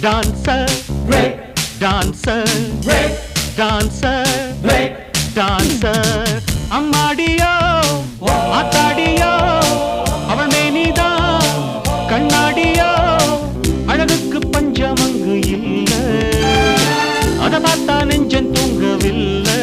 dancer, break. Dancer, break. Dancer, break. Dancer. அம்மாடியோ ஆத்தாடியோ அவள் மேனிதான் கண்ணாடியோ அழகுக்கு பஞ்சமங்கு இல்ல. அதை பார்த்தா நெஞ்சன் தூங்கவில்லை.